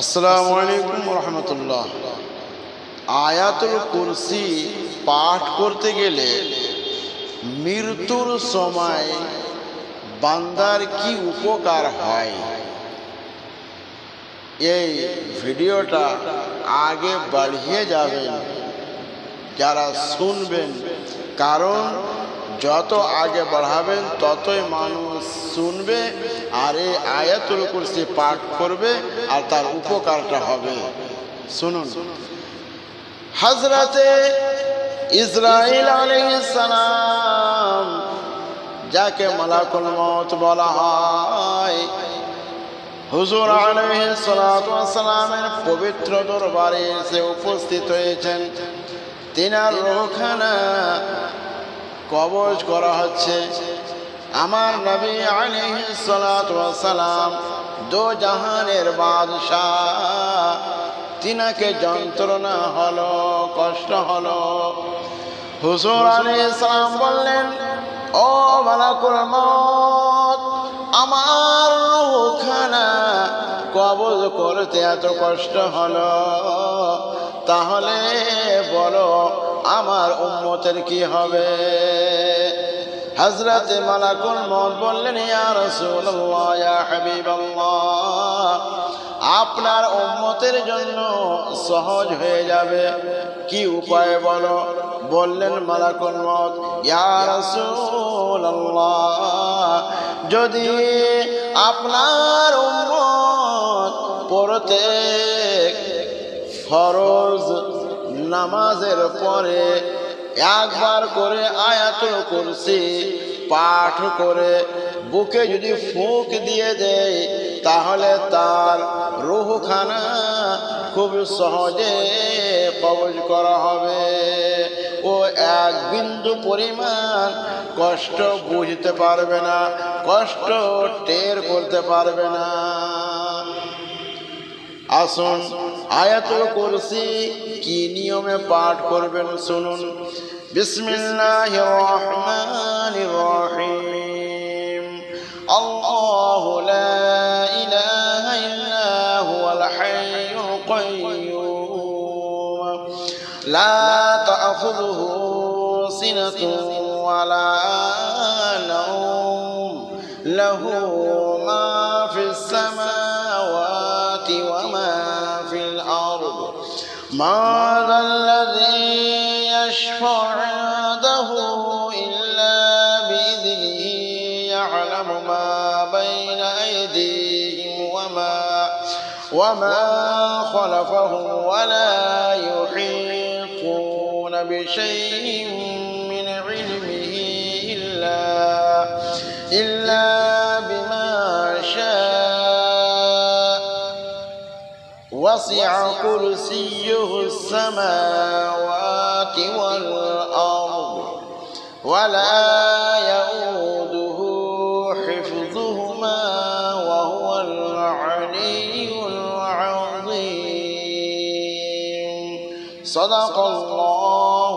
আসসালামু আলাইকুম রহমতুল্লাহ আয়াতুল কুরসি পাঠ করতে গেলে মৃত্যুর সময় বান্দার কি উপকার হয়? এই ভিডিওটা আগে বাড়িয়ে যাবেন, যারা শুনবেন, কারণ যত আগে বাড়াবেন, ততই মানুষ শুনবে আর এই আয়াতুল কুরসি পাঠ করবে আর তার উপকারটা হবে। শুনুন। হজরতে ইসরাইল সালাম, যাকে মালাকুল মত বলা হয়, হুজুর সালামের পবিত্র দরবারে এসে উপস্থিত হয়েছেন। তিনার রোখানা কবজ করা হচ্ছে। আমার নবী সালাম দো জাহানের বাদশাহ, তিনাকে যন্ত্রণা হলো, কষ্ট হলো। হুজুর আলী ইসলাম বললেন, ও মালাকুল মত আমার রুখানা কবজ করতে এত কষ্ট হলো। তাহলে বলো আমার উম্মতের কি হবে? হজরত মালাকুল মত বললেন আপনার উম্মতের জন্য সহজ হয়ে যাবে। কি উপায় বলো? বললেন মালাকুল মত যদি আপনার উম্মত প্রত্যেক ফরজ নামাজের পরে একবার করে আয়াতুল কুরসি পাঠ করে বুকে যদি ফুঁক দিয়ে দেয়, তাহলে তার রুহখানা খুব সহজে কবজ করা হবে। ও এক বিন্দু পরিমাণ কষ্ট বুঝতে পারবে না, কষ্ট টের করতে পারবে না। আসুন, আয়াতুল কুরসি কি নিয়মে পাঠ করবেন শুনুন। বিসমিল্লাহির রহমানির রহিম। আল্লাহু লা ইলাহা ইল্লা হুয়াল হাইয়ুল কাইয়্যুম লা তা'খুযুহু সিনাতুন ওয়ালা নাওম। লাহু ما الذي يشفع عنده إلا بإذنه؟ يعلم ما بين أيديهم وما وما خلفهم ولا يحيطون بشيء من علمه إلا إلا وسع كرسيه السماوات والأرض ولا يؤوده حفظهما وهو العلي العظيم. صدق الله